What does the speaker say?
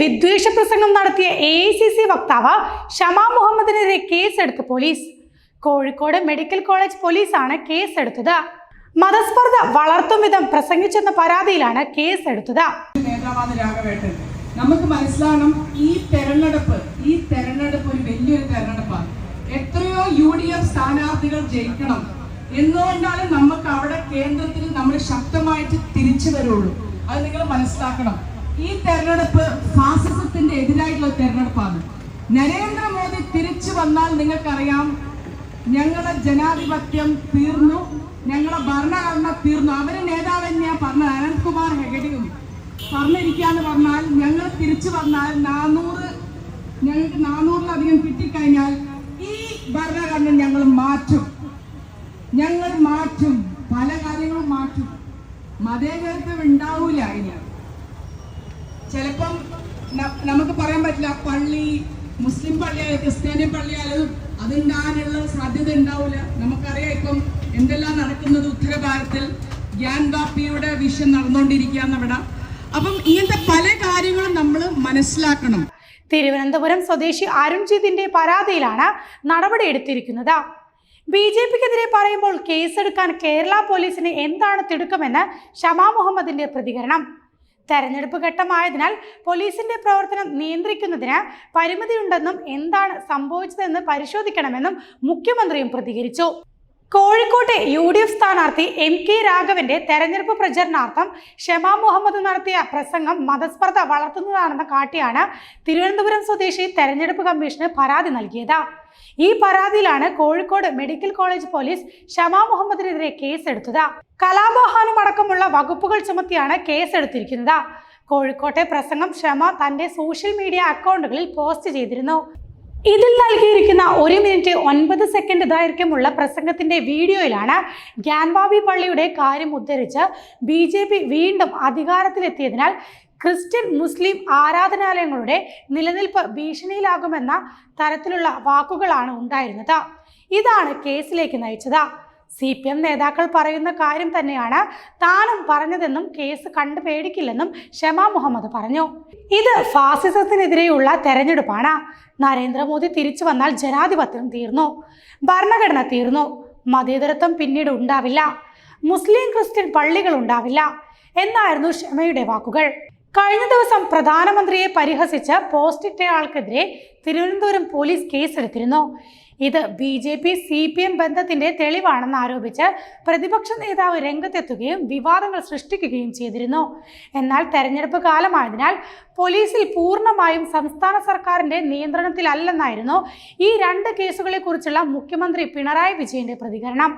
വിദ്വേഷ പ്രസംഗം നടത്തിയ എ ഐ സി സി വക്താവ് ഷമാ മുഹമ്മദിനെതിരെ കേസെടുത്ത് പോലീസ്. കോഴിക്കോട് മെഡിക്കൽ കോളേജ് പോലീസാണ് കേസെടുത്തത്. മതസ്പർദ്ധ വളർത്തും വിധം പ്രസംഗിച്ചെന്ന പരാതിയിലാണ് കേസെടുത്തത്. നമുക്ക് മനസ്സിലാകണം ഈ തെരഞ്ഞെടുപ്പ് ഈ തെരഞ്ഞെടുപ്പ് ഒരു വലിയൊരു തെരഞ്ഞെടുപ്പാണ്. എത്രയോ യു ഡി എഫ് സ്ഥാനാർത്ഥികൾ ജയിക്കണം. എന്തുകൊണ്ടാണ് നമുക്ക് അവിടെ കേന്ദ്രത്തിൽ നമ്മൾ ശക്തമായിട്ട് തിരിച്ചു വരുള്ളൂ? അത് നിങ്ങൾ മനസ്സിലാക്കണം. ഈ തെരഞ്ഞെടുപ്പ് ഫാസിസത്തിന്റെ എതിരായിട്ടുള്ള തെരഞ്ഞെടുപ്പാണ്. നരേന്ദ്രമോദി തിരിച്ചു വന്നാൽ നിങ്ങൾക്കറിയാം ഞങ്ങളെ ജനാധിപത്യം തീർന്നു ഞങ്ങളെ ഭരണഘടന തീർന്നു. അവർ നേതാവ് തന്നെയാ പറഞ്ഞത്. അനന്ത്കുമാർ ഹെഗഡിയും പറഞ്ഞിരിക്കാന്ന് പറഞ്ഞാൽ ഞങ്ങൾ തിരിച്ചു വന്നാൽ നാനൂറ് ഞങ്ങൾക്ക് നാനൂറിലധികം കിട്ടിക്കഴിഞ്ഞാൽ ഈ ഭരണഘടന ഞങ്ങൾ മാറ്റും. ഞങ്ങൾ മാറ്റും. പല കാര്യങ്ങളും മാറ്റും. മതേതരത്വം ഉണ്ടാവൂല ഇനി. ചിലപ്പം നമുക്ക് പറയാൻ പറ്റില്ല പള്ളി മുസ്ലിം പള്ളിയായാലും ക്രിസ്ത്യാനി പള്ളിയായാലും അതുണ്ടാകാനുള്ള സാധ്യത ഉണ്ടാവില്ല നമുക്കറിയാം ഇപ്പം എന്തെല്ലാം നടക്കുന്നത് ഉത്തര ഭാരതത്തിൽ ഗ്യാൻ ബാപ്പിയുടെ വിഷയം നടന്നുകൊണ്ടിരിക്കുകയാണ് അവിടെ. അപ്പം ഇങ്ങനത്തെ പല കാര്യങ്ങളും നമ്മൾ മനസ്സിലാക്കണം. തിരുവനന്തപുരം സ്വദേശി അരുൺജിത്തിന്റെ പരാതിയിലാണ് നടപടിയെടുത്തിരിക്കുന്നത് ബി ജെ പിക്കെതിരെ പറയുമ്പോൾ കേസെടുക്കാൻ കേരള പോലീസിന് എന്താണ് തിടുക്കമെന്ന് ഷമാ മുഹമ്മദിന്റെ പ്രതികരണം. തെരഞ്ഞെടുപ്പ് ഘട്ടമായതിനാൽ പോലീസിന്റെ പ്രവർത്തനം നിയന്ത്രിക്കുന്നതിന് പരിമിതിയുണ്ടെന്നും എന്താണ് സംഭവിച്ചതെന്ന് പരിശോധിക്കണമെന്നും മുഖ്യമന്ത്രിയും പ്രതികരിച്ചു. കോഴിക്കോട്ടെ യു ഡി എഫ് സ്ഥാനാർത്ഥി എം കെ രാഘവന്റെ തെരഞ്ഞെടുപ്പ് പ്രചരണാർത്ഥം ഷെമാ മുഹമ്മദ് നടത്തിയ പ്രസംഗം മതസ്പർദ്ധ വളർത്തുന്നതാണെന്ന് കാട്ടിയാണ് തിരുവനന്തപുരം സ്വദേശി തെരഞ്ഞെടുപ്പ് കമ്മീഷന് പരാതി നൽകിയത്. ഈ പരാതിയിലാണ് Kozhikode medical college police Shama മുഹമ്മദിനെതിരെ കേസെടുത്തത്. കലാമോഹാനുമടക്കമുള്ള വകുപ്പുകൾ ചുമത്തിയാണ് കേസെടുത്തിരിക്കുന്നത്. കോഴിക്കോട്ടെ പ്രസംഗം ഷമ തന്റെ സോഷ്യൽ മീഡിയ അക്കൗണ്ടുകളിൽ പോസ്റ്റ് ചെയ്തിരുന്നു. ഇതിൽ നൽകിയിരിക്കുന്ന ഒരു മിനിറ്റ് ഒൻപത് സെക്കൻഡ് ദൈർഘ്യമുള്ള പ്രസംഗത്തിന്റെ വീഡിയോയിലാണ് ഗ്യാൻബാബി പള്ളിയുടെ കാര്യം ഉദ്ധരിച്ച് ബി ജെ പി വീണ്ടും അധികാരത്തിലെത്തിയതിനാൽ ക്രിസ്ത്യൻ മുസ്ലിം ആരാധനാലയങ്ങളുടെ നിലനിൽപ്പ് ഭീഷണിയിലാകുമെന്ന തരത്തിലുള്ള വാക്കുകളാണ് ഉണ്ടായിരുന്നത്. ഇതാണ് കേസിലേക്ക് നയിച്ചത്. സി പി എം നേതാക്കൾ പറയുന്ന കാര്യം തന്നെയാണ് താനും പറഞ്ഞതെന്നും കേസ് കണ്ടു പേടിക്കില്ലെന്നും ഷമാ മുഹമ്മദ് പറഞ്ഞു. ഇത് ഫാസിസത്തിനെതിരെയുള്ള തെരഞ്ഞെടുപ്പാണ്. നരേന്ദ്രമോദി തിരിച്ചു വന്നാൽ ജനാധിപത്യം തീർന്നു. ഭരണഘടന തീർന്നു. മതേതരത്വം പിന്നീട് ഉണ്ടാവില്ല. മുസ്ലിം ക്രിസ്ത്യൻ പള്ളികൾ ഉണ്ടാവില്ല. എന്നായിരുന്നു ഷമയുടെ വാക്കുകൾ. കഴിഞ്ഞ ദിവസം പ്രധാനമന്ത്രിയെ പരിഹസിച്ച് പോസ്റ്റിട്ടയാൾക്കെതിരെ തിരുവനന്തപുരം പോലീസ് കേസെടുത്തിരുന്നു. ഇത് B J P C P M ബന്ധത്തിന്റെ തെളിവാണെന്ന് ആരോപിച്ച് പ്രതിപക്ഷ നേതാവ് രംഗത്തെത്തുകയും വിവാദങ്ങൾ സൃഷ്ടിക്കുകയും ചെയ്തിരുന്നു. എന്നാൽ തെരഞ്ഞെടുപ്പ് കാലമായതിനാൽ പോലീസിൽ പൂർണമായും സംസ്ഥാന സർക്കാരിന്റെ നിയന്ത്രണത്തിലല്ലെന്നായിരുന്നു ഈ രണ്ട് കേസുകളെക്കുറിച്ചുള്ള മുഖ്യമന്ത്രി പിണറായി വിജയന്റെ പ്രതികരണം.